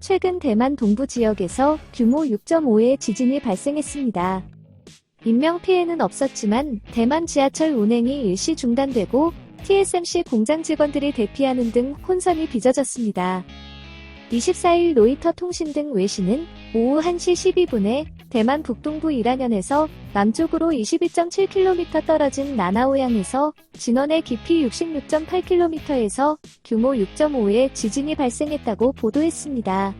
최근 대만 동부 지역에서 규모 6.5의 지진이 발생했습니다. 인명 피해는 없었지만 대만 지하철 운행이 일시 중단되고 TSMC 공장 직원들이 대피하는 등 혼선이 빚어졌습니다. 24일 로이터 통신 등 외신은 오후 1시 12분에 대만 북동부 이란현에서 남쪽으로 22.7km 떨어진 나나오양에서 진원의 깊이 66.8km에서 규모 6.5의 지진이 발생했다고 보도했습니다.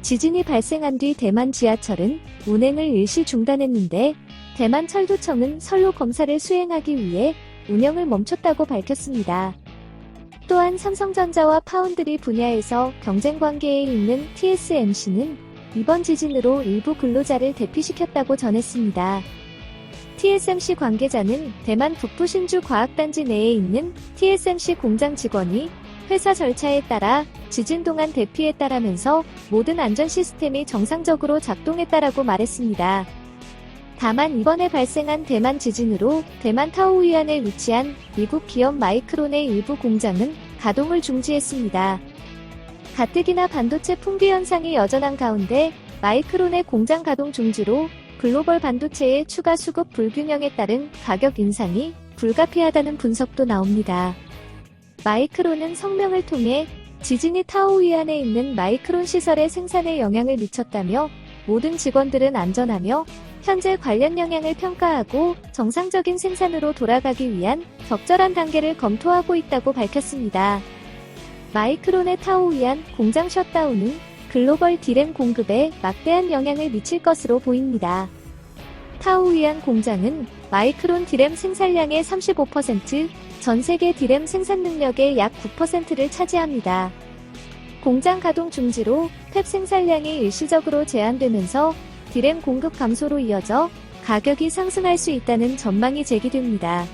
지진이 발생한 뒤 대만 지하철은 운행을 일시 중단했는데 대만 철도청은 선로 검사를 수행하기 위해 운영을 멈췄다고 밝혔습니다. 또한 삼성전자와 파운드리 분야에서 경쟁 관계에 있는 TSMC는 이번 지진으로 일부 근로자를 대피시켰다고 전했습니다. TSMC 관계자는 대만 북부 신주 과학단지 내에 있는 TSMC 공장 직원이 회사 절차에 따라 지진 동안 대피했다라면서 모든 안전 시스템이 정상적으로 작동했다라고 말했습니다. 다만 이번에 발생한 대만 지진으로 대만 타오위안에 위치한 미국 기업 마이크론의 일부 공장은 가동을 중지했습니다. 가뜩이나 반도체 풍비 현상이 여전한 가운데 마이크론의 공장 가동 중지로 글로벌 반도체의 추가 수급 불균형에 따른 가격 인상이 불가피하다는 분석도 나옵니다. 마이크론은 성명을 통해 지진이 타오 위안에 있는 마이크론 시설의 생산에 영향을 미쳤다며 모든 직원들은 안전하며 현재 관련 영향을 평가하고 정상적인 생산으로 돌아가기 위한 적절한 단계를 검토하고 있다고 밝혔습니다. 마이크론의 타오위안 공장 셧다운은 글로벌 디램 공급에 막대한 영향을 미칠 것으로 보입니다. 타오위안 공장은 마이크론 디램 생산량의 35%, 전 세계 디램 생산 능력의 약 9%를 차지합니다. 공장 가동 중지로 탭 생산량이 일시적으로 제한되면서 디램 공급 감소로 이어져 가격이 상승할 수 있다는 전망이 제기됩니다.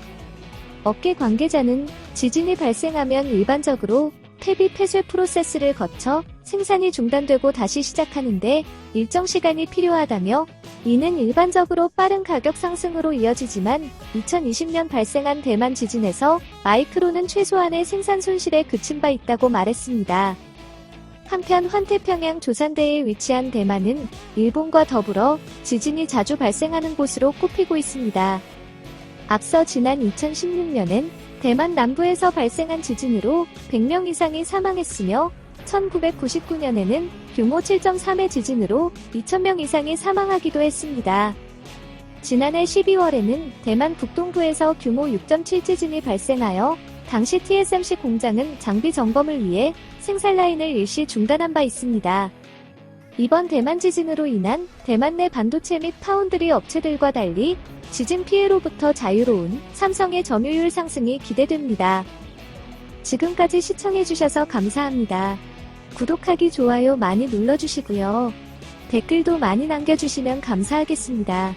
업계 관계자는 지진이 발생하면 일반적으로 탭이 폐쇄 프로세스를 거쳐 생산이 중단되고 다시 시작하는데 일정 시간이 필요하다며 이는 일반적으로 빠른 가격 상승으로 이어지지만 2020년 발생한 대만 지진에서 마이크론은 최소한의 생산 손실에 그친 바 있다고 말했습니다. 한편 환태평양 조산대에 위치한 대만은 일본과 더불어 지진이 자주 발생하는 곳으로 꼽히고 있습니다. 앞서 지난 2016년엔 대만 남부에서 발생한 지진으로 100명 이상이 사망했으며 1999년에는 규모 7.3의 지진으로 2,000명 이상이 사망하기도 했습니다. 지난해 12월에는 대만 북동부에서 규모 6.7 지진이 발생하여 당시 TSMC 공장은 장비 점검을 위해 생산 라인을 일시 중단한 바 있습니다. 이번 대만 지진으로 인한 대만 내 반도체 및 파운드리 업체들과 달리 지진 피해로부터 자유로운 삼성의 점유율 상승이 기대됩니다. 지금까지 시청해주셔서 감사합니다. 구독하기, 좋아요 많이 눌러주시고요. 댓글도 많이 남겨주시면 감사하겠습니다.